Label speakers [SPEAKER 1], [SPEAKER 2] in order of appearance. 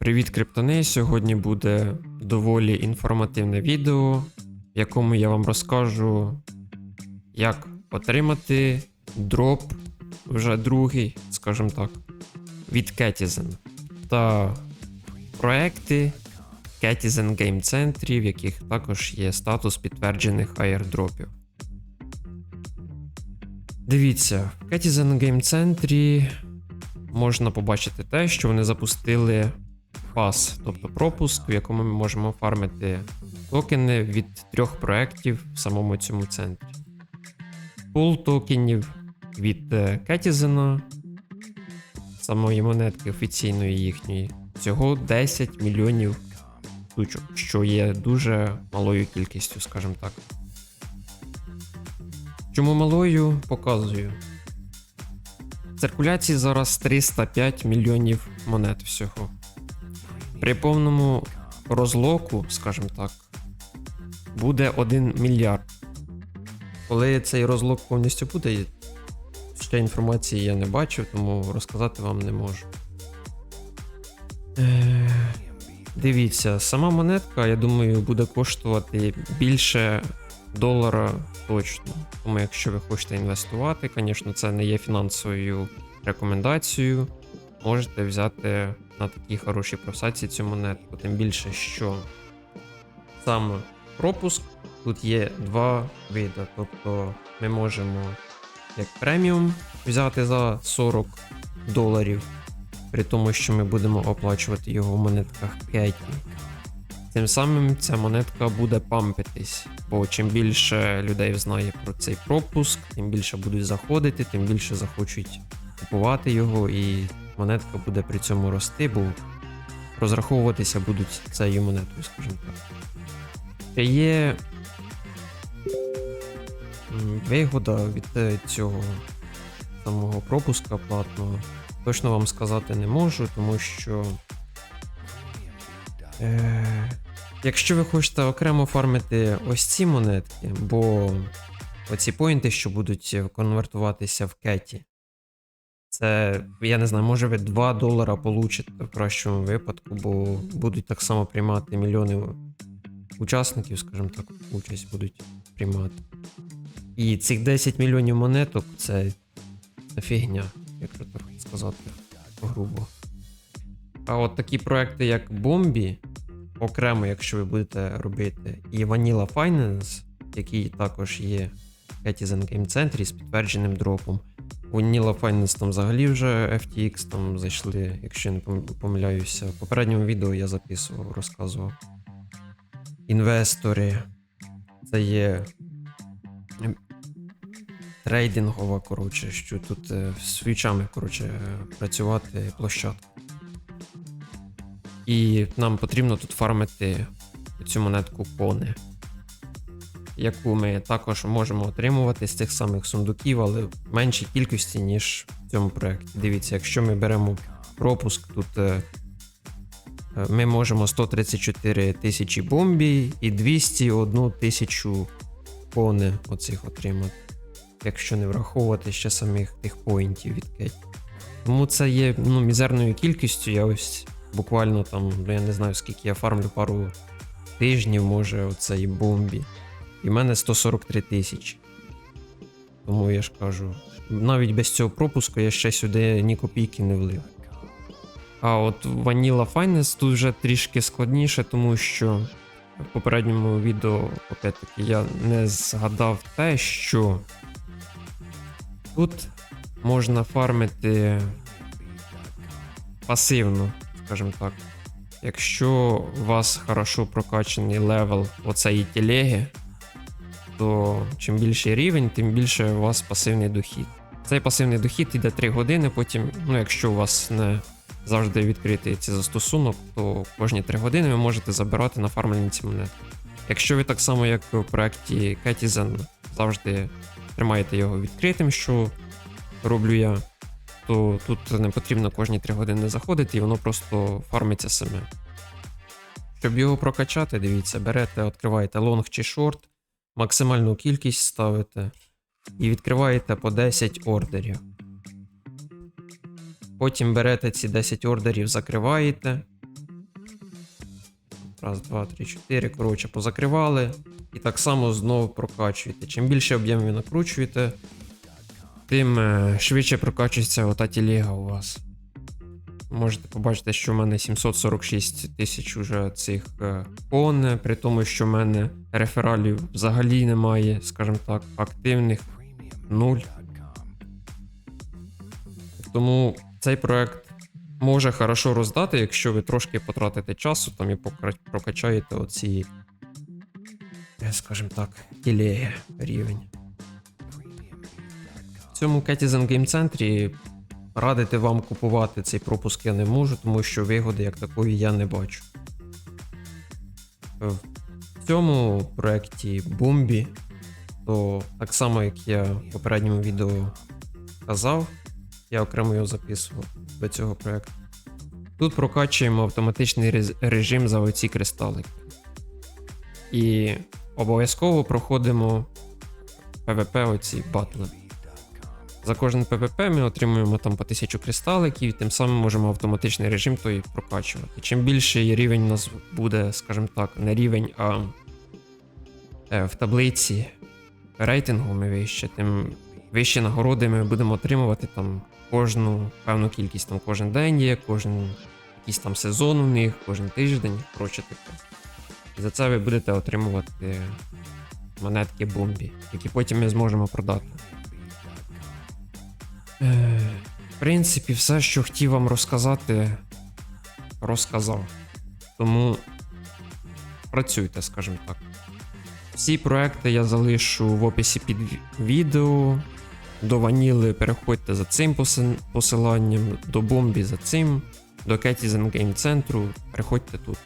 [SPEAKER 1] Привіт, криптони! Сьогодні буде доволі інформативне відео, в якому я вам розкажу, як отримати дроп вже другий, скажімо так, від Ketizen та проекти Ketizen Game Centrі, в яких також є статус підтверджених аірдропів. Дивіться, в Ketizen Game Centrі можна побачити те, що вони запустили пас, тобто пропуск, в якому ми можемо фармити токени від трьох проєктів в самому цьому центрі. Пул токенів від Кетізена, самої монетки офіційної їхньої, всього 10 мільйонів штучок, що є дуже малою кількістю, скажімо так. Чому малою показую. В циркуляції зараз 305 мільйонів монет всього. При повному розлоку, скажімо так, буде 1 мільярд. Коли цей розлок повністю буде, ще інформації я не бачив, тому розказати вам не можу. Е, Дивіться, сама монетка, я думаю, буде коштувати більше долара точно. Тому якщо ви хочете інвестувати, звісно, це не є фінансовою рекомендацією. Можете взяти на такій хорошій просадці цю монетку. Тим більше, що саме пропуск тут є два види. Тобто ми можемо як преміум взяти за 40 доларів, при тому, що ми будемо оплачувати його в монетках 5. Тим самим ця монетка буде пампитись, бо чим більше людей знає про цей пропуск, тим більше будуть заходити, тим більше захочуть купувати його, і монетка буде при цьому рости, бо розраховуватися будуть цією монетою, скажімо так. Ще є вигода від е, цього самого пропуска платного. Точно вам сказати не можу, тому що. Е, якщо ви хочете окремо фармити ось ці монетки, бо оці поінти, що будуть конвертуватися в кеті, це, я не знаю, може ви 2 долара получите в кращому випадку, бо будуть так само приймати мільйони учасників, скажімо так, участь будуть приймати. І цих 10 мільйонів монеток це, фігня, якщо так сказати грубо. А от такі проекти, як Бомбі, окремо, якщо ви будете робити, і Vanilla Finance, який також є в Game Центрі з підтвердженим дропом. Vanilla Finance там взагалі вже FTX там зайшли, якщо не помиляюся. В попередньому відео я записував, розказував. Інвестори. Це є ем, трейдингова, коротше, що тут е, свічами, коротше, е, працювати площадка. І нам потрібно тут фармити цю монетку кони, яку ми також можемо отримувати з цих самих сундуків, але в меншій кількості, ніж в цьому проєкті. Дивіться, якщо ми беремо пропуск, тут е, е, ми можемо 134 тисячі бомбій і 201 тисячу кони оцих отримати, якщо не враховувати ще самих тих поінтів від Кеті. Тому це є ну, мізерною кількістю. Я ось буквально там, ну я не знаю скільки я фармлю пару тижнів, може, оцей бомбі. І в мене 143 тисячі. Тому я ж кажу, навіть без цього пропуску я ще сюди ні копійки не влив. А от Vanilla Finance тут вже трішки складніше, тому що в попередньому відео, опять-таки, я не згадав те, що тут можна фармити пасивно, скажімо так. Якщо у вас хорошо прокачаний левел оцеї телеги, то чим більший рівень, тим більше у вас пасивний дохід. Цей пасивний дохід йде 3 години, потім, ну якщо у вас не завжди відкритий цей застосунок, то кожні 3 години ви можете забирати на фармлені ці монети. Якщо ви так само, як у проєкті Ketizen, завжди тримаєте його відкритим, що роблю я, то тут не потрібно кожні 3 години заходити, і воно просто фармиться саме. Щоб його прокачати, дивіться, берете, відкриваєте лонг чи шорт, максимальну кількість ставите і відкриваєте по 10 ордерів. Потім берете ці 10 ордерів, закриваєте, Раз, два, три, чотири. Коротше, позакривали. І так само знову прокачуєте. Чим більше об'єм ви накручуєте, тим е, швидше прокачується ота телега у вас. Можете побачити, що в мене 746 тисяч уже цих е, кон, при тому, що в мене рефералів взагалі немає, скажімо так, активних нуль. Тому цей проект може хорошо роздати, якщо ви трошки потратите часу там і прокачаєте оці, е, скажімо так, тілеги рівень. В цьому Ketizen Game центрі радити вам купувати цей пропуск я не можу, тому що вигоди як такої я не бачу. В цьому проєкті Бумбі, то так само, як я в попередньому відео казав, я окремо його записував до цього проєкту. Тут прокачуємо автоматичний режим за оці кристалики. І обов'язково проходимо PvP оці батли. За кожен PvP ми отримуємо там по 1000 кристаликів, і тим самим можемо автоматичний режим той прокачувати. Чим більший рівень у нас буде, скажімо так, не рівень, а е, в таблиці рейтингу ми вище, тим вищі нагороди ми будемо отримувати там кожну певну кількість, там кожен день є, кожен якийсь там сезон у них, кожен тиждень, коротше таке. І за це ви будете отримувати монетки бомбі, які потім ми зможемо продати. Е, В принципі, все, що хотів вам розказати, розказав. Тому працюйте, скажімо так. Всі проекти я залишу в описі під відео. До ваніли переходьте за цим посиланням, до бомбі за цим, до Ketizen Game центру переходьте тут.